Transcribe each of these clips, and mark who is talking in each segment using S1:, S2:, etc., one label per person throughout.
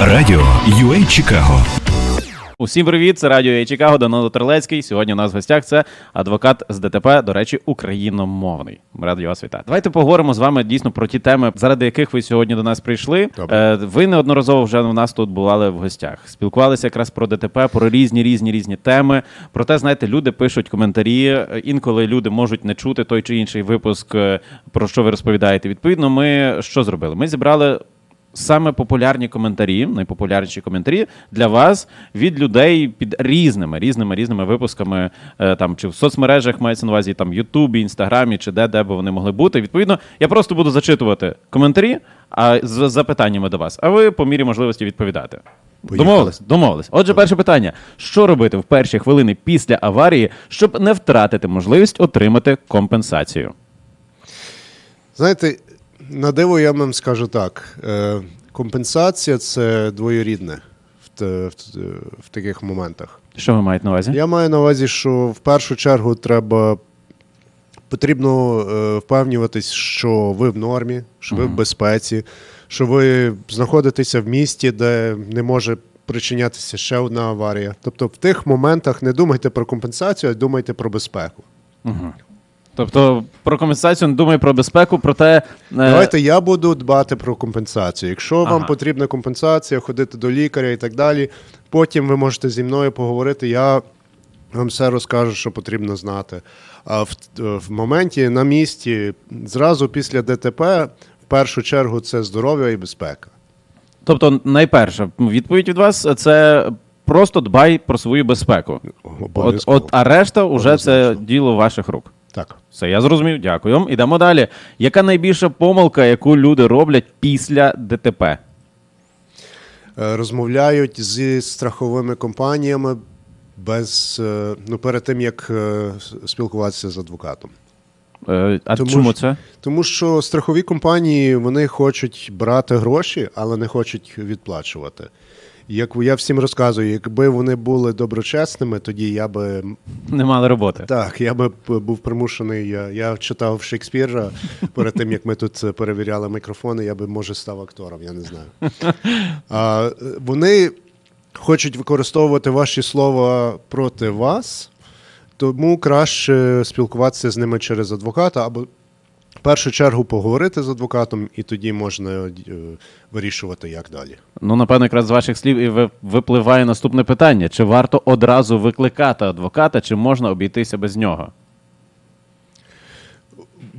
S1: Радіо UA Чикаго.
S2: Усім привіт, це радіо «Я Чикаго, Данило Терлецький. Сьогодні у нас в гостях це адвокат з ДТП, до речі, україномовний. Радий вас вітати. Давайте поговоримо з вами дійсно про ті теми, заради яких ви сьогодні до нас прийшли. Е, ви неодноразово вже у нас тут бували в гостях. Спілкувалися якраз про ДТП, про різні різні різні теми. Проте, знаєте, люди пишуть коментарі. Е, Інколи люди можуть не чути той чи інший випуск, е, про що ви розповідаєте. Відповідно, ми що зробили? Ми зібрали саме популярні коментарі, найпопулярніші коментарі для вас від людей під різними різними різними випусками, е, там чи в соцмережах мається на увазі там Ютубі, Інстаграмі, чи де, де би вони могли бути. Відповідно, я просто буду зачитувати коментарі, а з запитаннями до вас. А ви по мірі можливості відповідати.
S3: Поїхали.
S2: Домовились, домовились. Отже, перше питання: що робити в перші хвилини після аварії, щоб не втратити можливість отримати компенсацію?
S3: Знаєте, на диво я вам скажу так: е, компенсація це двоєрідне в, в, в таких моментах.
S2: Що ви маєте на увазі?
S3: Я маю на увазі, що в першу чергу треба потрібно е, впевнюватись, що ви в нормі, що ви в безпеці, що ви знаходитеся в місті, де не може причинятися ще одна аварія. Тобто в тих моментах не думайте про компенсацію, а думайте про безпеку.
S2: Тобто про компенсацію не думаю про безпеку, проте е,
S3: Давайте я буду дбати про компенсацію. Якщо
S2: Ага.
S3: вам потрібна компенсація, ходити до лікаря і так далі, потім ви можете зі мною поговорити. Я вам все розкажу, що потрібно знати. А в, в моменті на місці, зразу після ДТП, в першу чергу, це здоров'я і безпека.
S2: Тобто, найперша відповідь від вас це просто дбай про свою безпеку. От, от а решта вже це діло ваших рук.
S3: Так.
S2: Все, я зрозумів. Дякую. Ідемо далі. Яка найбільша помилка, яку люди роблять після ДТП?
S3: Е, Розмовляють зі страховими компаніями без, е, ну, перед тим, як е, спілкуватися з адвокатом.
S2: А
S3: Тому
S2: чому це?
S3: Тому що страхові компанії вони хочуть брати гроші, але не хочуть відплачувати. Як я всім розказую, якби вони були доброчесними, тоді я би
S2: Не мали роботи.
S3: так, я би був примушений. Я, я читав Шекспіра перед тим, як ми тут е, перевіряли мікрофони, я би може став актором, я не знаю. А, вони хочуть використовувати ваші слова проти вас, тому краще спілкуватися з ними через адвоката або в першу чергу поговорити з адвокатом, і тоді можна е, вирішувати, як далі.
S2: Ну, напевно, якраз з ваших слів і випливає наступне питання: чи варто одразу викликати адвоката, чи можна обійтися без нього?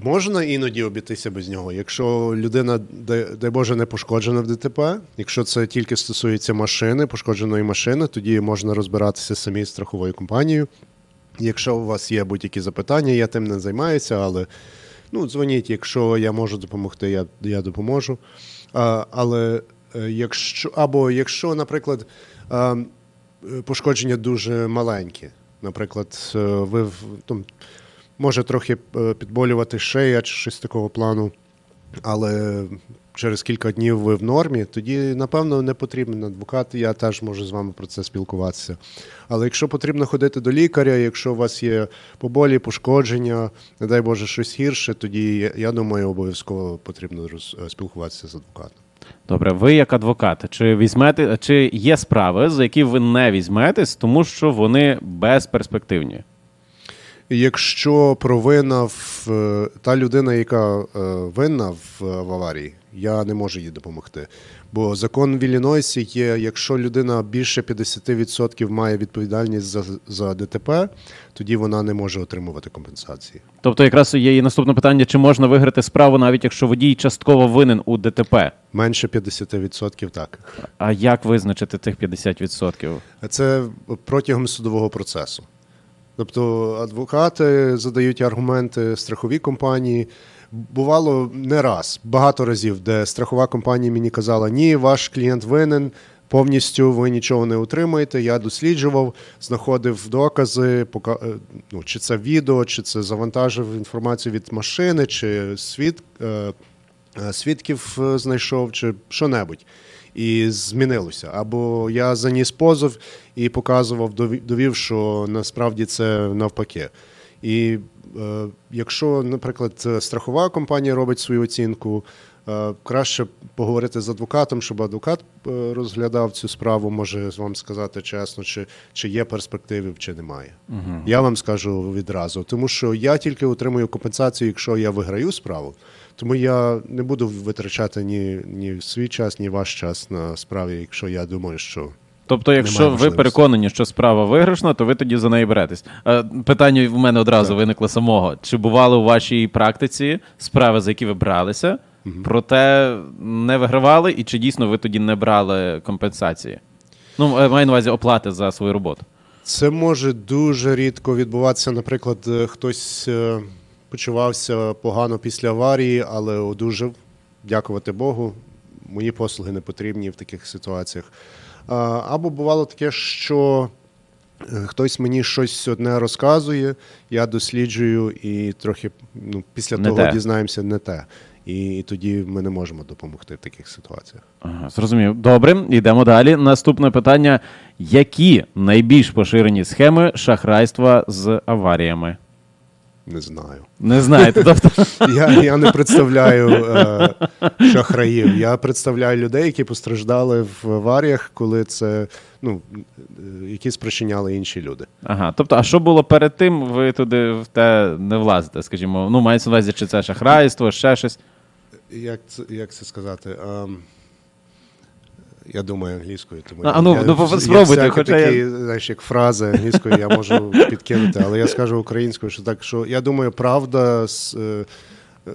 S3: Можна іноді обійтися без нього, якщо людина, дай, дай Боже, не пошкоджена в ДТП. Якщо це тільки стосується машини, пошкодженої машини, тоді можна розбиратися самі з страховою компанією. Якщо у вас є будь-які запитання, я тим не займаюся, але ну, дзвоніть, якщо я можу допомогти, я, я допоможу. А, але е, якщо, або якщо, наприклад, а, е, пошкодження дуже маленькі, наприклад, е, ви там, може трохи е, підболювати шия чи щось такого плану, але через кілька днів ви в нормі, тоді, напевно, не потрібен адвокат. Я теж можу з вами про це спілкуватися. Але якщо потрібно ходити до лікаря, якщо у вас є поболі, пошкодження, не дай Боже, щось гірше, тоді я- думаю, обов'язково потрібно е, спілкуватися з адвокатом.
S2: Добре, ви як адвокат, чи візьмете, чи є справи, за які ви не візьметесь, тому що вони безперспективні?
S3: Якщо провина в е, та людина, яка е, винна в, в аварії, я не можу їй допомогти. Бо закон в Іллінойсі є, якщо людина більше 50% має відповідальність за, за ДТП, тоді вона не може отримувати компенсації.
S2: Тобто, якраз є і наступне питання: чи можна виграти справу, навіть якщо водій частково винен у ДТП?
S3: Менше 50% так.
S2: А як визначити тих 50%?
S3: Це протягом судового процесу. Тобто адвокати задають аргументи страхові компанії. Бувало не раз, багато разів, де страхова компанія мені казала, ні, ваш клієнт винен, повністю ви нічого не отримаєте. Я досліджував, знаходив докази, пока- е, ну, чи це відео, чи це завантажив інформацію від машини, чи свід, е, е, свідків знайшов, чи що-небудь. І змінилося. Або я заніс позов і показував, дові- довів, що насправді це навпаки. І е, якщо, наприклад, страхова компанія робить свою оцінку, Краще поговорити з адвокатом, щоб адвокат е, розглядав цю справу, може вам сказати чесно, чи, чи є перспективи, чи немає. Я вам скажу відразу, тому що я тільки отримую компенсацію, якщо я виграю справу. Тому я не буду витрачати ні, ні свій час, ні ваш час на справі, якщо я думаю, що
S2: Тобто, якщо ви переконані, що справа виграшна, то ви тоді за неї беретесь. Е, Питання в мене одразу виникло самого. Чи бували у вашій практиці справи, за які ви бралися, проте не вигравали, і чи дійсно ви тоді не брали компенсації? Ну, е, маю на увазі оплати за свою роботу.
S3: Це може дуже рідко відбуватися. Наприклад, е, хтось е, почувався погано після аварії, але одужав. Дякувати Богу. Мої послуги не потрібні в таких ситуаціях. Або бувало таке, що хтось мені щось одне розказує, я досліджую і трохи ну, після
S2: Не
S3: того
S2: те.
S3: дізнаємося не те. І тоді ми не можемо допомогти в таких ситуаціях.
S2: Ага, зрозумів. Добре, йдемо далі. Наступне питання: які найбільш поширені схеми шахрайства з аваріями?
S3: Не знаю.
S2: Не знаєте, тобто.
S3: Я, я не представляю е, шахраїв. Я представляю людей, які постраждали в аваріях, коли це ну, які спричиняли інші люди.
S2: Ага, тобто, а що було перед тим, ви туди в те не влазите, скажімо. Ну, мається на увазі, чи це шахрайство, ще щось.
S3: Як це, як це сказати? Ем, я думаю англійською, тому
S2: А, ну,
S3: я,
S2: ну,
S3: я
S2: спробуйте,
S3: всякі
S2: хоча я-
S3: знаєш, як фрази англійською я можу підкинути, але я скажу українською, що так, що я думаю, правда з. е, е,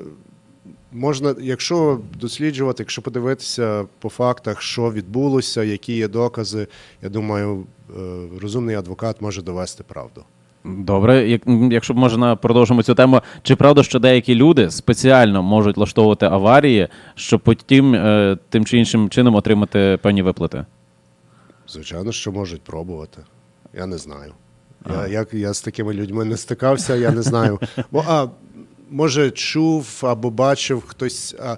S3: Можна, якщо досліджувати, якщо подивитися по фактах, що відбулося, які є докази, я думаю, е, розумний адвокат може довести правду.
S2: Добре, як, якщо можна продовжимо цю тему. Чи правда, що деякі люди спеціально можуть влаштовувати аварії, щоб потім е, тим чи іншим чином отримати певні виплати?
S3: Звичайно, що можуть пробувати. Я не знаю. Я, як, я з такими людьми не стикався, я не знаю. Бо, а, може, чув або бачив хтось. А,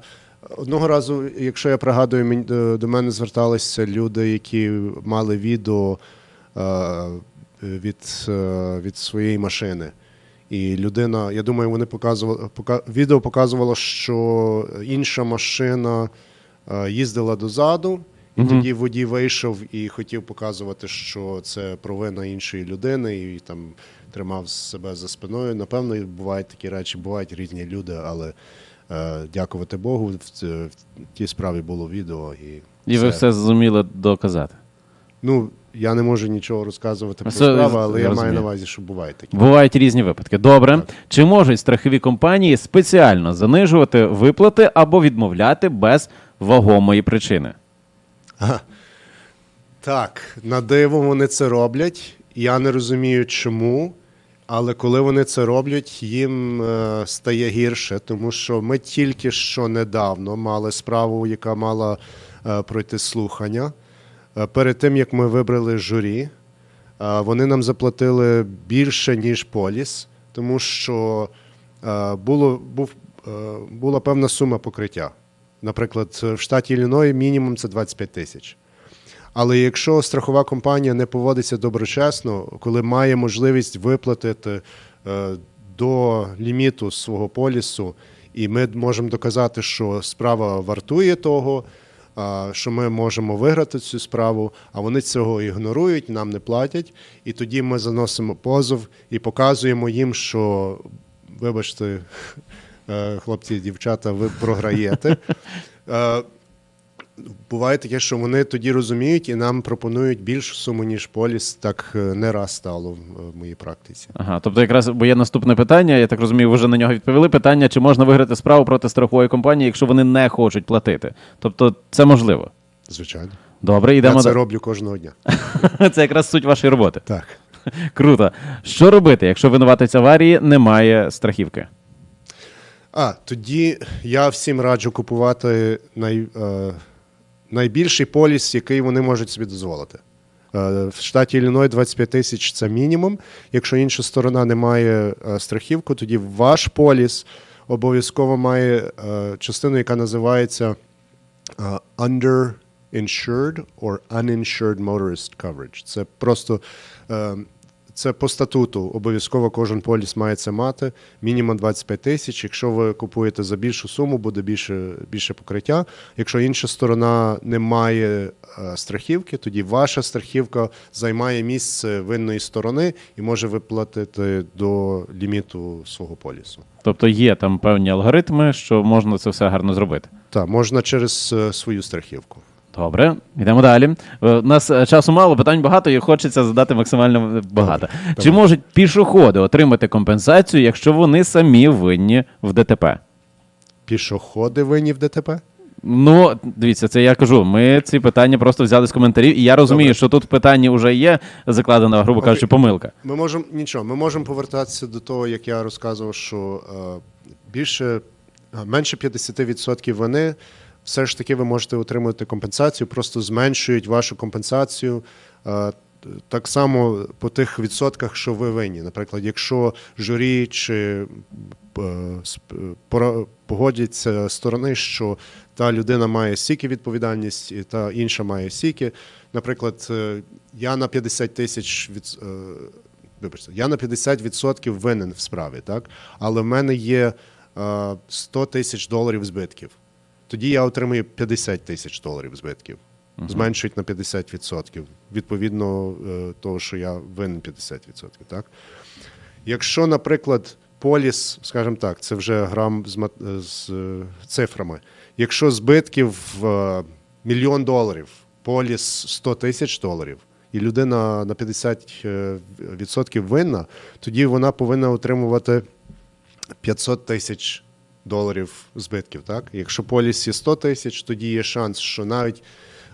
S3: одного разу, якщо я пригадую, до мене зверталися люди, які мали відео а, від, е, від своєї машини. І людина, я думаю, вони показували пока, відео показувало, що інша машина е, їздила дозаду, і тоді водій вийшов і хотів показувати, що це провина іншої людини, і там тримав себе за спиною. Напевно, бувають такі речі, бувають різні люди, але е, дякувати Богу, в, в тій справі було відео. І,
S2: І ви все зуміли доказати.
S3: Ну, я не можу нічого розказувати про справу, але я маю на увазі, що бувають такі.
S2: Бувають різні випадки. Добре. Чи можуть страхові компанії спеціально занижувати виплати або відмовляти без вагомої причини?
S3: Так, на диво вони це роблять. Я не розумію, чому. Але коли вони це роблять, їм е, стає гірше, тому що ми тільки що недавно мали справу, яка мала е, пройти слухання. Е, перед тим як ми вибрали журі, е, вони нам заплатили більше, ніж поліс, тому що е, було, був, була певна сума покриття. Наприклад, в штаті Ілліной мінімум це 25 тисяч. Але якщо страхова компанія не поводиться доброчесно, коли має можливість виплатити до ліміту свого полісу, і ми можемо доказати, що справа вартує того, що ми можемо виграти цю справу, а вони цього ігнорують, нам не платять. І тоді ми заносимо позов і показуємо їм, що, вибачте, е, хлопці і дівчата, ви програєте. Буває таке, що вони тоді розуміють і нам пропонують більшу суму, ніж поліс. Так е, не раз стало в е, моїй практиці.
S2: Ага, тобто, якраз бо є наступне питання. Я так розумію, ви вже на нього відповіли. Питання: чи можна виграти справу проти страхової компанії, якщо вони не хочуть платити? Тобто, це можливо.
S3: Звичайно.
S2: Добре, йдемо
S3: Я це роблю кожного дня.
S2: Це якраз суть вашої роботи.
S3: Так.
S2: Круто. Що робити, якщо винуватець аварії не має страхівки?
S3: А тоді я всім раджу купувати най, е, найбільший поліс, який вони можуть собі дозволити. Е, в штаті Ілліной 25 тисяч це мінімум. Якщо інша сторона не має е, страхівку, тоді ваш поліс обов'язково має е, частину, яка називається е, underinsured or uninsured motorist coverage. Це просто це по статуту. Обов'язково кожен поліс має це мати. Мінімум 25 тисяч. Якщо ви купуєте за більшу суму, буде більше, більше покриття. Якщо інша сторона не має е, страхівки, тоді ваша страхівка займає місце винної сторони і може виплатити до ліміту свого полісу.
S2: Тобто є там певні алгоритми, що можна це все гарно зробити.
S3: Так, можна через е, свою страхівку.
S2: Добре, йдемо далі. Е, У нас е, часу мало, питань багато, і хочеться задати максимально багато. Чи можуть пішоходи отримати компенсацію, якщо вони самі винні в ДТП?
S3: Пішоходи винні в ДТП?
S2: Ну, дивіться, це я кажу. Ми ці питання просто взяли з коментарів, і я розумію,
S3: Добре.
S2: що тут в питанні вже є закладена, грубо
S3: Окей.
S2: кажучи, помилка.
S3: Ми можемо нічого, ми можемо повертатися до того, як я розказував, що е, більше менше 50% вини. Все ж таки ви можете отримати компенсацію, просто зменшують вашу компенсацію. е, Так само по тих відсотках, що ви винні. Наприклад, якщо журі чи е, погодяться сторони, що та людина має стільки відповідальність, і та інша має стільки. Наприклад, е, я на 50 тисяч від, вибачте, я на 50% винен в справі, так? Але в мене є е, 100 тисяч доларів збитків. Тоді я отримую 50 тисяч доларів збитків. Зменшують на 50%. Відповідно е, того, що я винен 50%. Так? Якщо, наприклад, поліс, скажімо так, це вже грам з, з е, цифрами. Якщо збитків е, мільйон доларів, поліс 100 тисяч доларів, і людина на 50% винна, тоді вона повинна отримувати 500 тисяч доларів збитків. Так? Якщо полісі є 100 тисяч, тоді є шанс, що навіть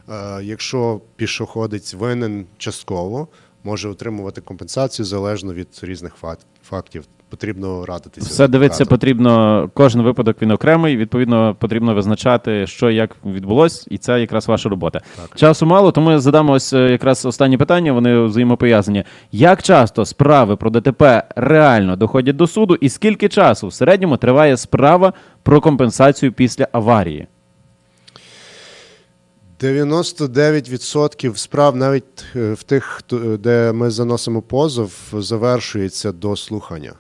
S3: е, якщо пішоходець винен частково, може отримувати компенсацію залежно від різних фак- фактів. Потрібно радитися.
S2: Все дивитися потрібно, кожен випадок він окремий. Відповідно, потрібно визначати, що і як відбулось, і це якраз ваша робота.
S3: Так.
S2: Часу мало, тому задамо ось е, якраз останні питання. Вони взаємопов'язані. Як часто справи про ДТП реально доходять до суду, і скільки часу в середньому триває справа про компенсацію після аварії?
S3: 99% справ, навіть е, в тих, хто- де ми заносимо позов, завершується до слухання.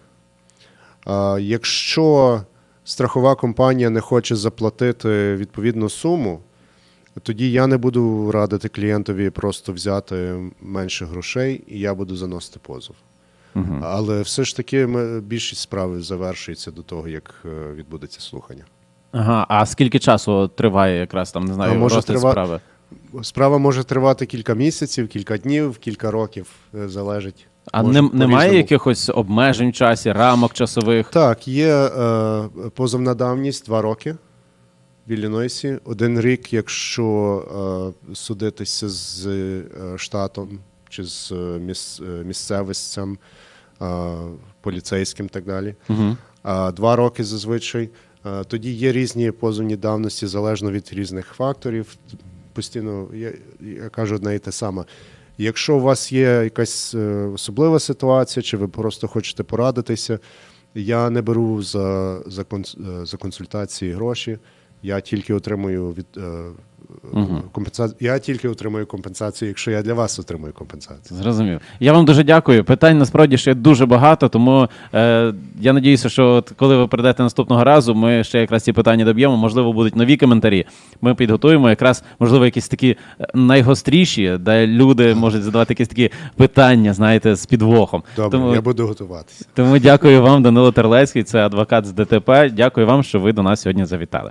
S3: Якщо страхова компанія не хоче заплатити відповідну суму, тоді я не буду радити клієнтові просто взяти менше грошей, і я буду заносити позов. Але все ж таки більшість справ завершується до того, як е, відбудеться слухання.
S2: Ага, а скільки часу триває якраз там, не знаю,
S3: може трива-
S2: справи?
S3: Справа може тривати кілька місяців, кілька днів, кілька років, е, залежить.
S2: А
S3: Може,
S2: не, немає якихось обмежень в часі, рамок часових?
S3: Так, є е, позовна давність два роки в Іллінойсі. Один рік, якщо е, судитися з е, штатом чи з е, міс, е, місцевостям, е, поліцейським і так далі.
S2: Угу.
S3: А два роки зазвичай. Е, Тоді є різні позовні давності залежно від різних факторів. Постійно я, я кажу одне і те саме. Якщо у вас є якась е, особлива ситуація, чи ви просто хочете порадитися, я не беру за, за, е, консультації гроші. Я тільки отримую від е,
S2: Мгм.
S3: компенсацію. Я тільки отримую компенсацію, якщо я для вас отримую компенсацію.
S2: Зрозумів. Я вам дуже дякую. Питань насправді ще дуже багато, тому е, я надіюся, що от коли ви прийдете наступного разу, ми ще якраз ці питання доб'ємо. Можливо, будуть нові коментарі. Ми підготуємо якраз, можливо, якісь такі е, найгостріші, де люди можуть задавати якісь такі питання, знаєте, з підвохом.
S3: Добре,
S2: тому,
S3: я буду готуватися.
S2: тому дякую вам, Данило Терлецький, це адвокат з ДТП. Дякую вам, що ви до нас сьогодні завітали.